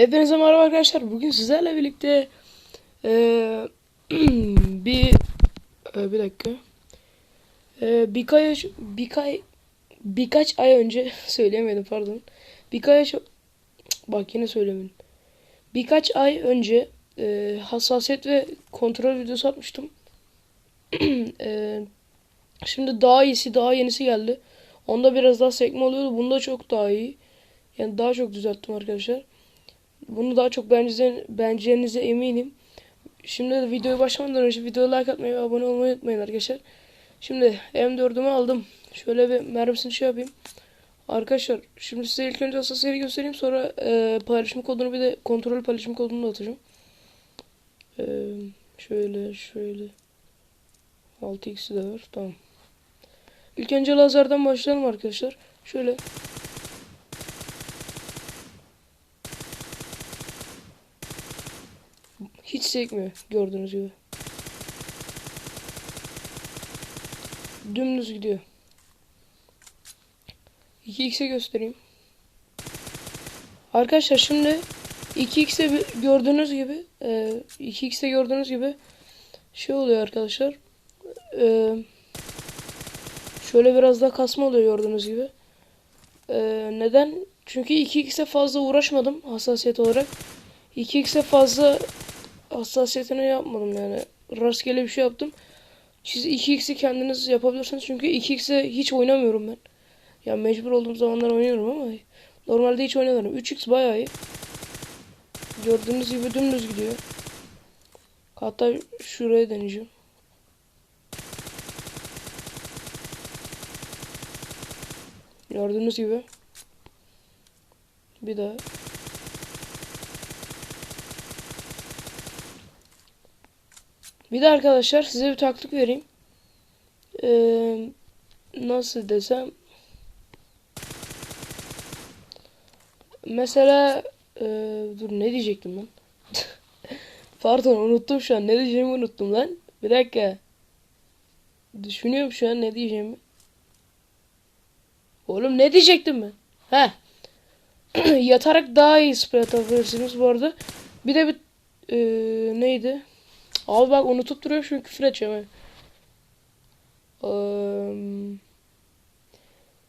Hepinize merhaba arkadaşlar. Bugün sizlerle birlikte eee, bir e, bir dakika. Eee, birkaç birkaç birkaç ay önce söyleyemedim pardon. Birkaç bak yine söylemedim. Birkaç ay önce eee, hassasiyet ve kontrol videosu atmıştım. Eee, şimdi daha iyisi, daha yenisi geldi. Onda biraz daha sekme oluyordu. Bunda çok daha iyi. Yani daha çok düzelttim arkadaşlar. Bunu daha çok beğeneceğinize, eminim. Şimdi de videoya başlamadan önce videoya like atmayı ve abone olmayı unutmayın arkadaşlar. Şimdi M4'ümü aldım. Şöyle bir mermisini şey yapayım. Arkadaşlar şimdi size ilk önce asasiyeri göstereyim. Sonra e, paylaşım kodunu bir de kontrol paylaşım kodunu da atacağım. E, şöyle şöyle. 6x'i de var. Tamam. İlk önce lazerden başlayalım arkadaşlar. Şöyle Hiç sekmiyor gördüğünüz gibi. Dümdüz gidiyor. 2x'e göstereyim. Arkadaşlar şimdi 2x'e bir- gördüğünüz gibi e, 2x'e gördüğünüz gibi şey oluyor arkadaşlar. E, şöyle biraz daha kasma oluyor gördüğünüz gibi. E, neden? Çünkü 2x'e fazla uğraşmadım hassasiyet olarak. 2x'e fazla hassasiyetine yapmadım yani. Rastgele bir şey yaptım. Siz 2x'i kendiniz yapabilirsiniz. Çünkü 2x'e hiç oynamıyorum ben. Yani mecbur olduğum zamanlar oynuyorum ama normalde hiç oynamıyorum. 3x bayağı iyi. Gördüğünüz gibi dümdüz gidiyor. Hatta şuraya deneyeceğim. Gördüğünüz gibi. Bir daha. Bir de arkadaşlar size bir taktik vereyim. Ee, nasıl desem. Mesela ee, dur ne diyecektim ben? Pardon unuttum şu an. Ne diyeceğimi unuttum lan. Bir dakika. Düşünüyorum şu an ne diyeceğimi. Oğlum ne diyecektim ben? He. Yatarak daha iyi spray atabilirsiniz bu arada. Bir de bir ee, neydi? Abi bak unutup duruyorum çünkü küfür edeceğim. Eee,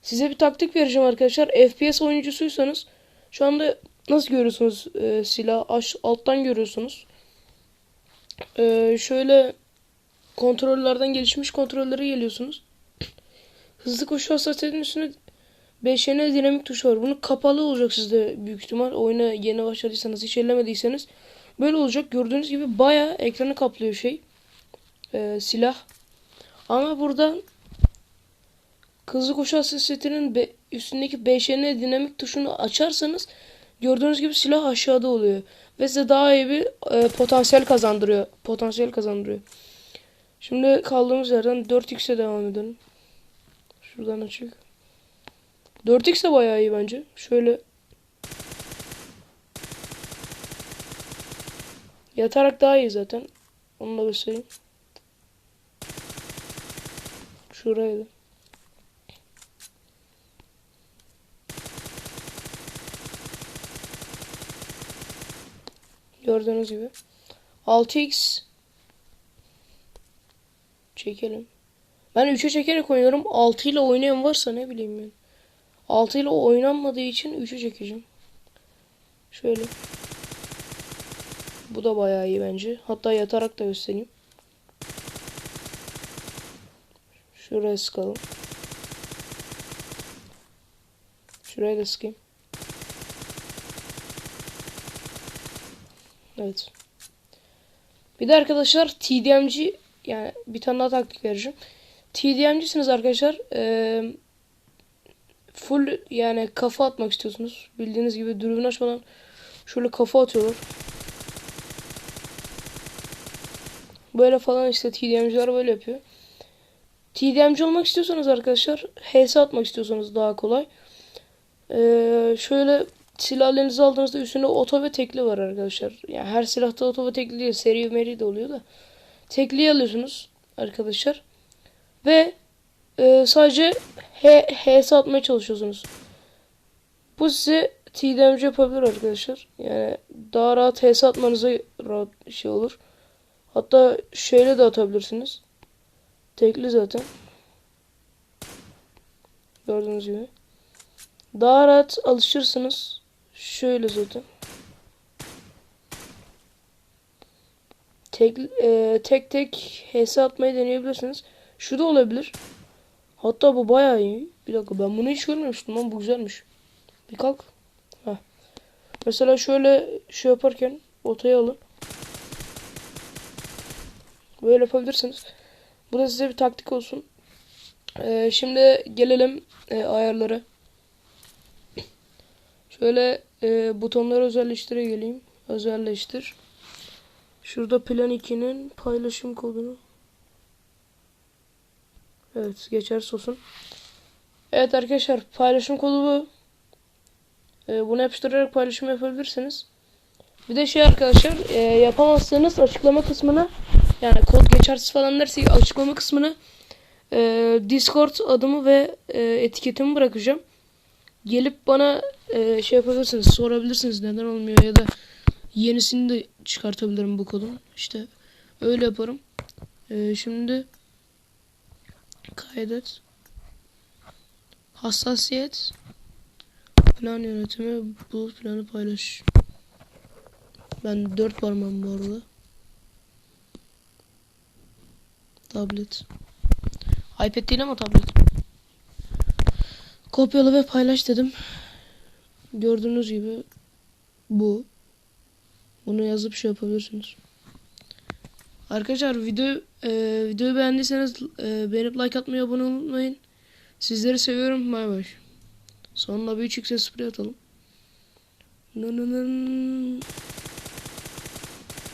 size bir taktik vereceğim arkadaşlar. FPS oyuncusuysanız şu anda nasıl görüyorsunuz e, silah aş, alttan görüyorsunuz. Eee, şöyle kontrollerden gelişmiş kontrollere geliyorsunuz. Hızlı koşu hassasiyetin üstüne 5'ene dinamik tuşu var. Bunu kapalı olacak sizde büyük ihtimal. Oyuna yeni başladıysanız hiç ellemediyseniz. Böyle olacak. Gördüğünüz gibi bayağı ekranı kaplıyor şey. Ee, silah. Ama burada hızlı koşu hassasiyetinin be, üstündeki 5'ene dinamik tuşunu açarsanız gördüğünüz gibi silah aşağıda oluyor. Ve size daha iyi bir e, potansiyel kazandırıyor. Potansiyel kazandırıyor. Şimdi kaldığımız yerden 4x'e devam edelim. Şuradan açık. 4x de bayağı iyi bence. Şöyle Yatarak daha iyi zaten. Onu da göstereyim. Şuraydı. Gördüğünüz gibi. 6x çekelim. Ben 3'e çekerek oynuyorum. 6 ile oynayan varsa ne bileyim ben. 6 ile oynanmadığı için 3'e çekeceğim. Şöyle. Bu da bayağı iyi bence. Hatta yatarak da göstereyim. Şuraya sıkalım. Şuraya da sıkayım. Evet. Bir de arkadaşlar TDMC yani bir tane daha taktik vereceğim. TDMC'siniz arkadaşlar. Ee, full yani kafa atmak istiyorsunuz. Bildiğiniz gibi dürbün açmadan şöyle kafa atıyorlar. Böyle falan işte TDM'ciler böyle yapıyor. TDM'ci olmak istiyorsanız arkadaşlar HS atmak istiyorsanız daha kolay. Ee, şöyle silahlarınızı aldığınızda üstünde oto ve tekli var arkadaşlar. Yani her silahta oto ve tekli değil. Seri meri de oluyor da. Tekliyi alıyorsunuz arkadaşlar. Ve e, sadece H, HS atmaya çalışıyorsunuz. Bu size TDMC yapabilir arkadaşlar. Yani daha rahat HS atmanıza rahat şey olur. Hatta şöyle de atabilirsiniz. Tekli zaten. Gördüğünüz gibi. Daha rahat alışırsınız. Şöyle zaten. Tek, e, tek tek HS atmayı deneyebilirsiniz. Şu da olabilir. Hatta bu bayağı iyi. Bir dakika ben bunu hiç görmemiştim ama bu güzelmiş. Bir kalk. Heh. Mesela şöyle şey yaparken otaya alın. Böyle yapabilirsiniz. Bu da size bir taktik olsun. Ee, şimdi gelelim e, ayarlara. Şöyle e, butonları özelleştire geleyim. Özelleştir. Şurada plan 2'nin paylaşım kodunu. Evet geçersiz olsun. Evet arkadaşlar paylaşım kodu bu. Ee, bunu yapıştırarak paylaşım yapabilirsiniz. Bir de şey arkadaşlar e, yapamazsanız açıklama kısmına yani kod geçersiz falan derse açıklama kısmına e, Discord adımı ve e, etiketimi bırakacağım. Gelip bana e, şey yapabilirsiniz sorabilirsiniz neden olmuyor ya da yenisini de çıkartabilirim bu kodun. İşte öyle yaparım. E, şimdi kaydet hassasiyet plan yönetimi bulut planı paylaş. Ben dört parmağım bu arada. Tablet. iPad değil ama tablet. Kopyala ve paylaş dedim. Gördüğünüz gibi bu. Bunu yazıp şey yapabilirsiniz. Arkadaşlar video e, videoyu beğendiyseniz e, beğenip like atmayı abone unutmayın. Sizleri seviyorum. Bay bay. Sonunda bir 3x sprey atalım. Nı nı nı nı.